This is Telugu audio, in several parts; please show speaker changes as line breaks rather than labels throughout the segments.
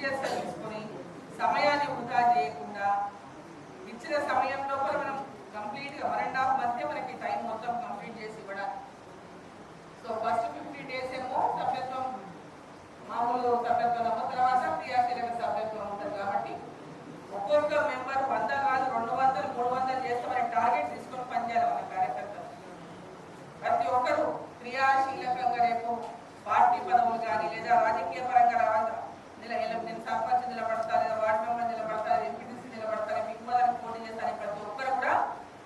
సీరియస్గా తీసుకొని సమయాన్ని వృధా చేయకుండా ఇచ్చిన సమయం లోపల మనం కంప్లీట్గా వన్ అండ్ హాఫ్ మంత్ మనకి టైం మొత్తం కంప్లీట్ చేసి ఇవ్వడానికి సో ఫస్ట్ ఫిఫ్టీ డేస్ ఏమో సభ్యత్వం మామూలు సభ్యత్వం అమ్మ తర్వాత క్రియాశీలక సభ్యత్వం ఉంటుంది కాబట్టి ఒక్కొక్క మెంబర్ వంద కాదు రెండు వందలు మూడు వందలు చేస్తే మనకి టార్గెట్ తీసుకొని పనిచేయాలి మన కార్యకర్తలు. ప్రతి ఒక్కరూ క్రియాశీలకంగా రేపు పార్టీ పదవులు కానీ లేదా రాజకీయ పరంగా రావాలి నెల నేను సర్పంచ్ నిలబడతా లేదా వార్డు మెంబర్ నిలబడతా ఎంపీటీసీ నిలబడతా మీకు దానికి పోటీ చేస్తాను. ప్రతి ఒక్కరు కూడా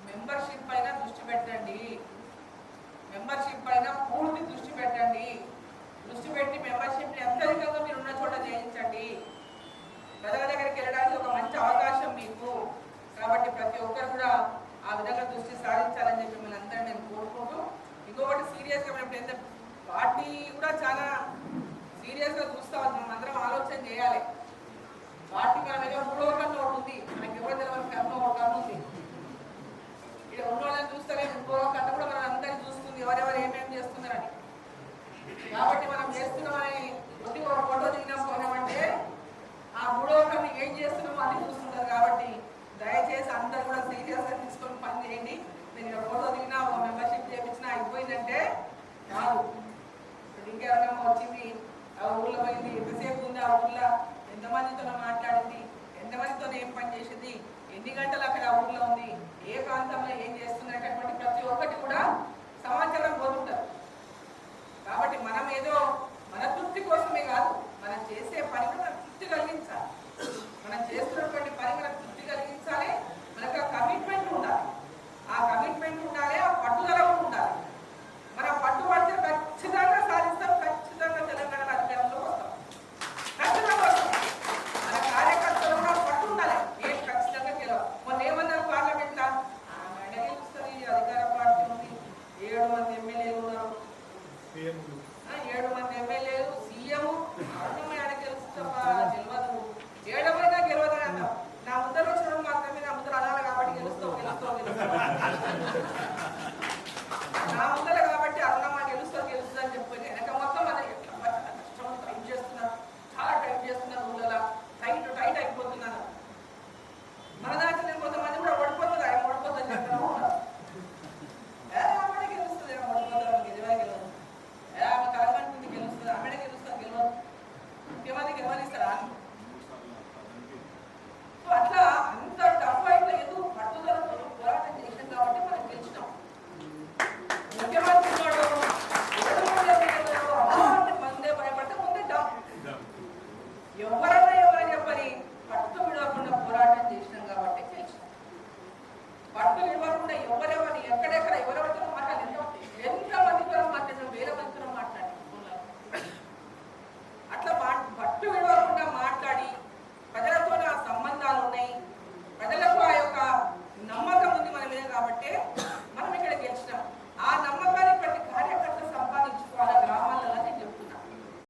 మెంబర్షిప్ పైన దృష్టి పెట్టండి. మెంబర్షిప్ పైన పూర్తి దృష్టి పెట్టండి. దృష్టి పెట్టి మెంబర్షిప్ని అత్యధికంగా మీరు ఉన్న చోట చేయించండి ప్రజల దగ్గరికి వెళ్ళడానికి ఒక మంచి అవకాశం మీకు. కాబట్టి ప్రతి ఒక్కరు కూడా ఆ విధంగా దృష్టి సారించాలని చెప్పి మిమ్మల్ని అందరూ నేను కోరుకుంటూ ఇంకొకటి సీరియస్గా మేము పార్టీ కూడా చాలా సీరియస్గా చూస్తా ఉన్నాం. మనం అందరం ఆలోచన చేయాలి. పార్టీ మన మూడో కన్ను ఒకటి ఉంది. మనకి ఎవరు తెలియని కన్ను ఒక కన్ను ఉంది. ఇక్కడ ఉన్న వాళ్ళని చూస్తేనే ఇంకో కన్ను కూడా మనం అందరినీ చూస్తుంది. ఎవరెవరు ఏమేమి చేస్తున్నారని. కాబట్టి మనం చేస్తున్నామని ప్రతి ఒక ఫోటో దిగినాం ఆ మూడో కన్ను ఏం చేస్తున్నామో అని చూస్తుంటారు. కాబట్టి దయచేసి అందరు కూడా సీరియస్గా తీసుకొని పని చేయండి. నేను ఇక్కడ ఫోటో దిగినా ఒక మెంబర్షిప్ చేయించినా అయిపోయిందంటే కాదు ఇంకెవరైనా వచ్చింది ఆ ఊళ్ళో పోయింది ఎంతసేపు ఉంది? ఆ ఊళ్ళో ఎంతమందితోనో మాట్లాడింది? ఎంతమందితో ఏం పని చేసింది? ఎన్ని గంటలు అక్కడ ఆ ఊళ్ళో ఉంది? ఏ ప్రాంతంలో ఏం చేస్తుంది? అనేటటువంటి ప్రతి ఒక్కటి కూడా సమాచారం పొందుతారు
termo do
Okay.